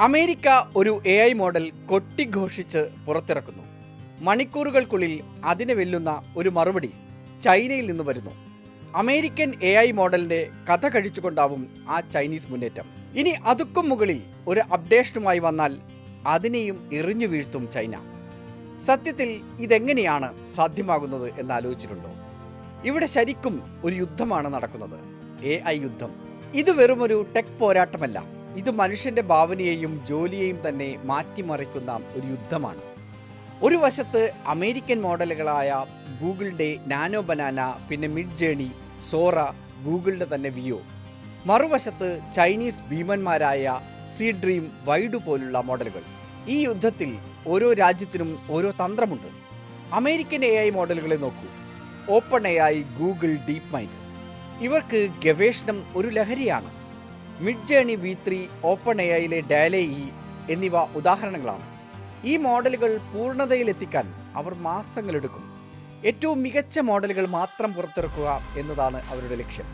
America ഒരു A I model കൊട്ടിഘോഷിച്ച് പുറത്തിറക്കുന്നു. മണിക്കൂറുകൾക്കുള്ളിൽ അതിനെ വെല്ലുന്ന ഒരു മറുപടി ചൈനയിൽ നിന്ന് വരുന്നു. അമേരിക്കൻ എ ഐ മോഡലിന്റെ കഥ കഴിച്ചുകൊണ്ടാവും ആ ചൈനീസ് മുന്നേറ്റം. ഇനി അതുക്കും മുകളിൽ ഒരു അപ്ഡേഷനുമായി വന്നാൽ അതിനെയും എറിഞ്ഞു വീഴ്ത്തും ചൈന. സത്യത്തിൽ ഇതെങ്ങനെയാണ് സാധ്യമാകുന്നത് എന്ന് ആലോചിച്ചിട്ടുണ്ടോ ഇവിടെ ശരിക്കും ഒരു യുദ്ധമാണ് നടക്കുന്നത്. എ ഐ യുദ്ധം. ഇത് വെറുമൊരു ടെക് പോരാട്ടമല്ല. ഇത് മനുഷ്യന്റെ ഭാവനയെയും ജോലിയെയും തന്നെ മാറ്റിമറിക്കുന്ന ഒരു യുദ്ധമാണ്. ഒരു വശത്ത് അമേരിക്കൻ മോഡലുകളായ ഗൂഗിളിന്റെ നാനോ ബനാന പിന്നെ മിഡ് ജേണി സോറ ഗൂഗിളിന്റെ തന്നെ വിയോ. മറുവശത്ത് ചൈനീസ് ഭീമന്മാരായ സീ ഡ്രീം വൈഡു പോലുള്ള മോഡലുകൾ. ഈ യുദ്ധത്തിൽ ഓരോ രാജ്യത്തിനും ഓരോ തന്ത്രമുണ്ട്. അമേരിക്കൻ എ ഐ മോഡലുകളെ നോക്കൂ. Open A I Google DeepMind. ഇവർക്ക് ഗവേഷണം ഒരു ലഹരിയാണ്. Midjourney V three Open A ഐയിലെ DALL E എന്നിവ ഉദാഹരണങ്ങളാണ്. ഈ മോഡലുകൾ പൂർണതയിലെത്തിക്കാൻ അവർ മാസങ്ങളെടുക്കും ഏറ്റവും മികച്ച മോഡലുകൾ മാത്രം പുറത്തിറക്കുക എന്നതാണ് അവരുടെ ലക്ഷ്യം.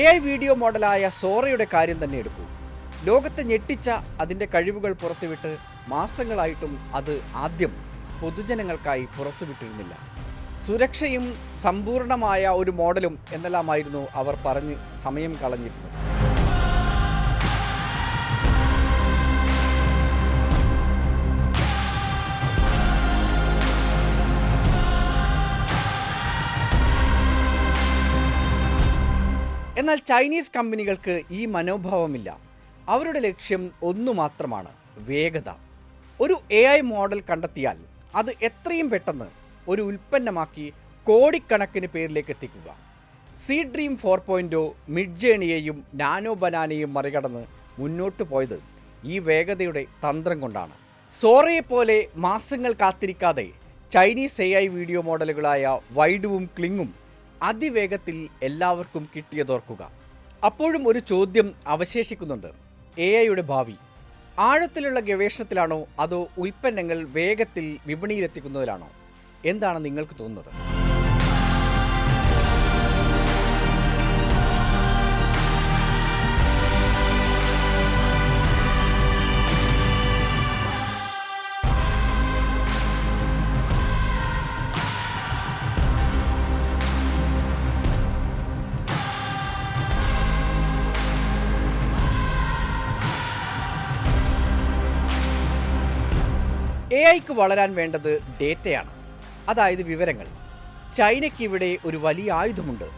എ ഐ വീഡിയോ മോഡലായ സോറയുടെ കാര്യം തന്നെ എടുക്കൂ. ലോകത്തെ ഞെട്ടിച്ച അതിന്റെ കഴിവുകൾ പുറത്തുവിട്ട് മാസങ്ങളായിട്ടും അത് ആദ്യം പൊതുജനങ്ങൾക്കായി പുറത്തുവിട്ടിരുന്നില്ല. സുരക്ഷയും സമ്പൂർണമായ ഒരു മോഡലും എന്നെല്ലാമായിരുന്നു അവർ പറഞ്ഞ് സമയം കളഞ്ഞിരുന്നത്. എന്നാൽ ചൈനീസ് കമ്പനികൾക്ക് ഈ മനോഭാവമില്ല. അവരുടെ ലക്ഷ്യം ഒന്നു മാത്രമാണ് വേഗത. ഒരു എ ഐ മോഡൽ കണ്ടെത്തിയാൽ അത് എത്രയും പെട്ടെന്ന് ഒരു ഉൽപ്പന്നമാക്കി കോടിക്കണക്കിന് പേരിലേക്ക് എത്തിക്കുക. സി ഡ്രീം ഫോർ പോയിന്റോ മിഡ് ജേണിയെയും നാനോ ബനാനയും മറികടന്ന് മുന്നോട്ട് പോയത് ഈ വേഗതയുടെ തന്ത്രം കൊണ്ടാണ്. സോറയെപ്പോലെ മാസങ്ങൾ കാത്തിരിക്കാതെ ചൈനീസ് എ ഐ വീഡിയോ മോഡലുകളായ വൈഡുവും ക്ലിങ്ങും അതിവേഗത്തിൽ എല്ലാവർക്കും കിട്ടിയതോർക്കുക. അപ്പോഴും ഒരു ചോദ്യം അവശേഷിക്കുന്നുണ്ട്. എ ഐയുടെ ഭാവി. ആഴത്തിലുള്ള ഗവേഷണത്തിലാണോ അതോ ഉൽപ്പന്നങ്ങൾ വേഗത്തിൽ വിപണിയിലെത്തിക്കുന്നതിലാണോ? എന്താണ് നിങ്ങൾക്ക് തോന്നുന്നത്? എ ഐക്ക് വളരാൻ വേണ്ടത് ഡേറ്റയാണ്. അതായത് വിവരങ്ങൾ. ചൈനയ്ക്ക് ഇവിടെ ഒരു വലിയ ആയുധമുണ്ട്.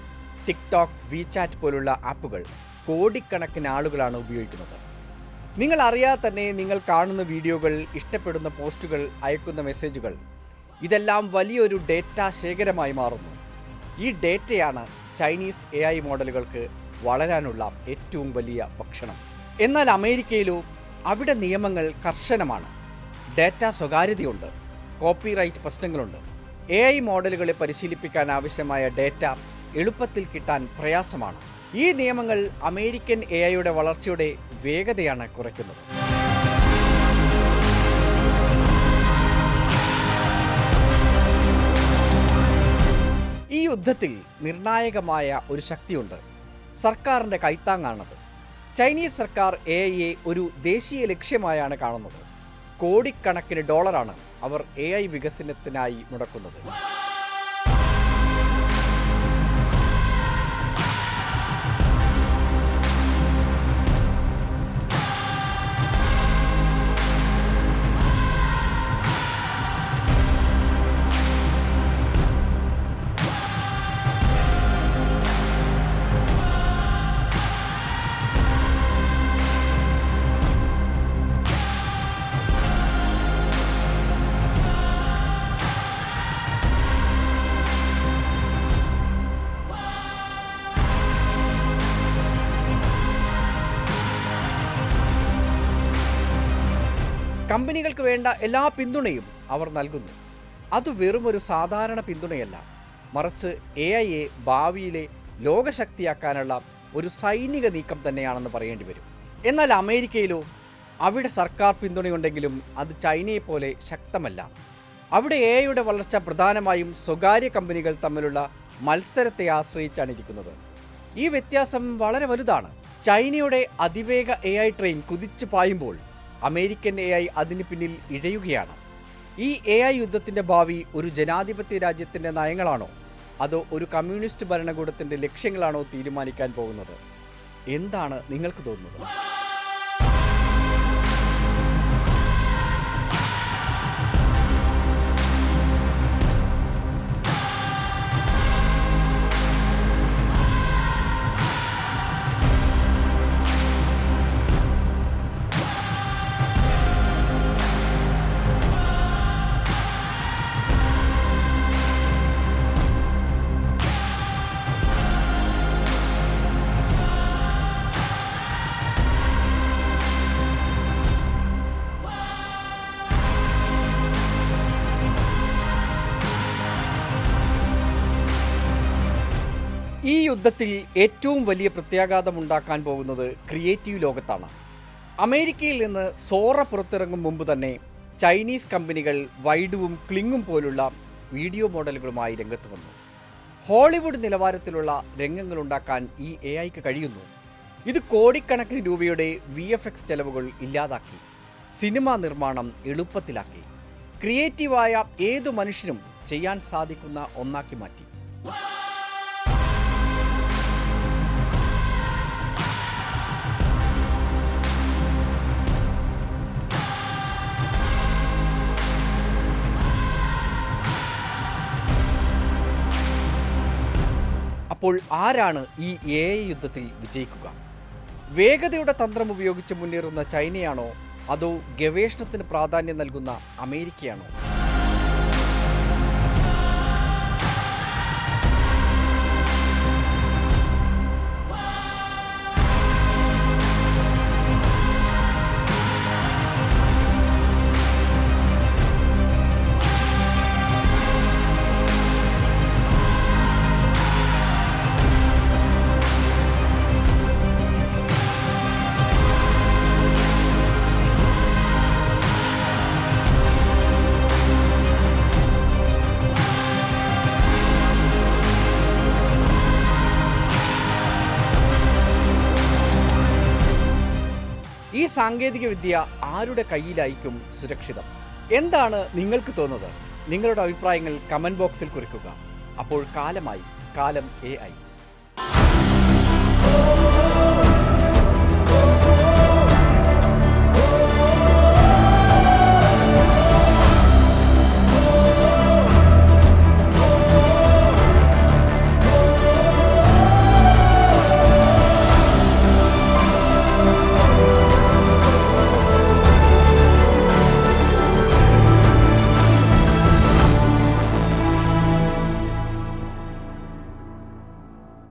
ടിക്ടോക്ക് വിചാറ്റ് പോലുള്ള ആപ്പുകൾ കോടിക്കണക്കിന് ആളുകളാണ് ഉപയോഗിക്കുന്നത്. നിങ്ങൾ അറിയാതെ തന്നെ നിങ്ങൾ കാണുന്ന വീഡിയോകൾ ഇഷ്ടപ്പെടുന്ന പോസ്റ്റുകൾ അയക്കുന്ന മെസ്സേജുകൾ ഇതെല്ലാം വലിയൊരു ഡേറ്റ ശേഖരമായി മാറുന്നു. ഈ ഡേറ്റയാണ് ചൈനീസ് എ ഐ മോഡലുകൾക്ക് വളരാനുള്ള ഏറ്റവും വലിയ ഭക്ഷണം. എന്നാൽ അമേരിക്കയിലോ അവിടെ നിയമങ്ങൾ കർശനമാണ്. ഡാറ്റ സ്വകാര്യതയുണ്ട് കോപ്പിറൈറ്റ് പ്രശ്നങ്ങളുണ്ട്. എ ഐ മോഡലുകളെ പരിശീലിപ്പിക്കാൻ ആവശ്യമായ ഡാറ്റ എളുപ്പത്തിൽ കിട്ടാൻ പ്രയാസമാണ്. ഈ നിയമങ്ങൾ അമേരിക്കൻ എ ഐയുടെ വളർച്ചയുടെ വേഗതയാണ് കുറയ്ക്കുന്നത്. ഈ യുദ്ധത്തിൽ നിർണായകമായ ഒരു ശക്തിയുണ്ട്. സർക്കാരിന്റെ കൈത്താങ്ങാണത്. ചൈനീസ് സർക്കാർ എ ഐയെ ഒരു ദേശീയ ലക്ഷ്യമായാണ് കാണുന്നത്. കോടിക്കണക്കിന് ഡോളറാണ് അവർ എ ഐ വികസനത്തിനായി മുടക്കുന്നത്. കമ്പനികൾക്ക് വേണ്ട എല്ലാ പിന്തുണയും അവർ നൽകുന്നു. അത് വെറും ഒരു സാധാരണ പിന്തുണയല്ല. മറിച്ച് എ ഐയെ ഭാവിയിലെ ലോകശക്തിയാക്കാനുള്ള ഒരു സൈനിക നീക്കം തന്നെയാണെന്ന് പറയേണ്ടി വരും. എന്നാൽ അമേരിക്കയിലോ അവിടെ സർക്കാർ പിന്തുണയുണ്ടെങ്കിലും അത് ചൈനയെപ്പോലെ ശക്തമല്ല. അവിടെ എ ഐയുടെ വളർച്ച പ്രധാനമായും സ്വകാര്യ കമ്പനികൾ തമ്മിലുള്ള മത്സരത്തെ ആശ്രയിച്ചാണ് ഇരിക്കുന്നത്. ഈ വ്യത്യാസം വളരെ വലുതാണ്. ചൈനയുടെ അതിവേഗ എ ഐ ട്രെയിൻ കുതിച്ചു പായുമ്പോൾ അമേരിക്കൻ എ ഐ അതിന് പിന്നിൽ ഇഴയുകയാണ്. ഈ എ ഐ യുദ്ധത്തിന്റെ ഭാവി ഒരു ജനാധിപത്യ രാജ്യത്തിന്റെ നയങ്ങളാണോ? അതോ ഒരു കമ്മ്യൂണിസ്റ്റ് ഭരണകൂടത്തിന്റെ ലക്ഷ്യങ്ങളാണോ തീരുമാനിക്കാൻ പോകുന്നത്? എന്താണ് നിങ്ങൾക്ക് തോന്നുന്നത്? ഈ യുദ്ധത്തിൽ ഏറ്റവും വലിയ പ്രത്യാഘാതം ഉണ്ടാക്കാൻ പോകുന്നത് ക്രിയേറ്റീവ് ലോകത്താണ്. അമേരിക്കയിൽ നിന്ന് സോറ പുറത്തിറങ്ങും മുമ്പ് തന്നെ ചൈനീസ് കമ്പനികൾ വൈഡുവും ക്ലിങ്ങും പോലുള്ള വീഡിയോ മോഡലുകളുമായി രംഗത്ത് വന്നു. ഹോളിവുഡ് നിലവാരത്തിലുള്ള രംഗങ്ങൾ ഉണ്ടാക്കാൻ ഈ എ ഐക്ക് കഴിയുന്നു. ഇത് കോടിക്കണക്കിന് രൂപയുടെ വി എഫ് എക്സ് ചെലവുകൾ ഇല്ലാതാക്കി. സിനിമാ നിർമ്മാണം എളുപ്പത്തിലാക്കി. ക്രിയേറ്റീവായ ഏതു മനുഷ്യനും ചെയ്യാൻ സാധിക്കുന്ന ഒന്നാക്കി മാറ്റി. അപ്പോൾ ആരാണ് ഈ എ യുദ്ധത്തിൽ വിജയിക്കുക? വേഗതയുടെ തന്ത്രം ഉപയോഗിച്ച് മുന്നേറുന്ന ചൈനയാണോ? അതോ ഗവേഷണത്തിന് പ്രാധാന്യം നൽകുന്ന അമേരിക്കയാണോ? ഈ സാങ്കേതിക വിദ്യ ആരുടെ കയ്യിലായിരിക്കും സുരക്ഷിതം? എന്താണ് നിങ്ങൾക്ക് തോന്നുന്നത്? നിങ്ങളുടെ അഭിപ്രായങ്ങൾ കമന്റ് ബോക്സിൽ കുറിക്കുക. അപ്പോൾ കാലമായി കാലം എ